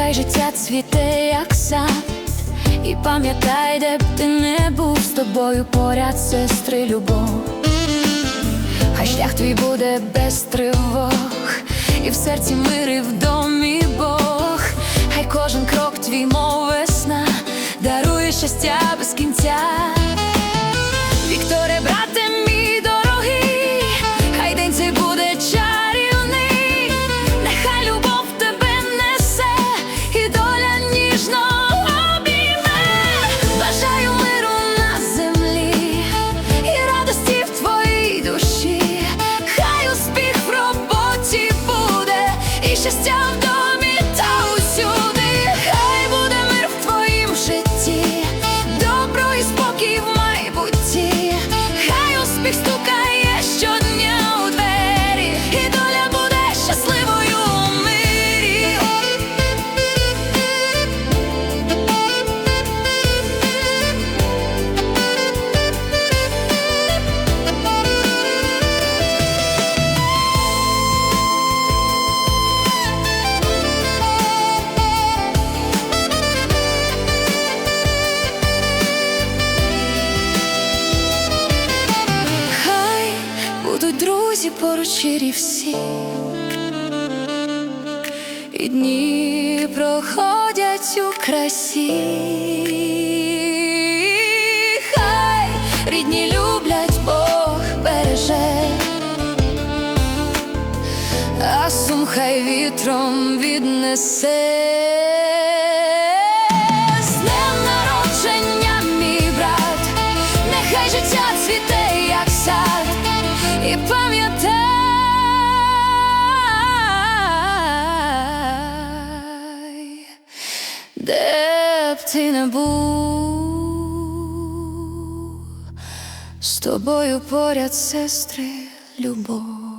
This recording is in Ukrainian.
Нехай життя цвіте, як сад, і пам'ятай, де б ти не був з тобою поряд, сестри, любов. Хай шлях твій буде без тривог, і в серці мир, і в домі Бог, хай кожен крок твій, мов весна, дарує щастя без кінця. Щастя друзі поруч щирі всі, і дні проходять у красі. Хай рідні люблять, Бог береже, а сум хай вітром віднесе. Де не був, з тобою поряд, сестри, любов.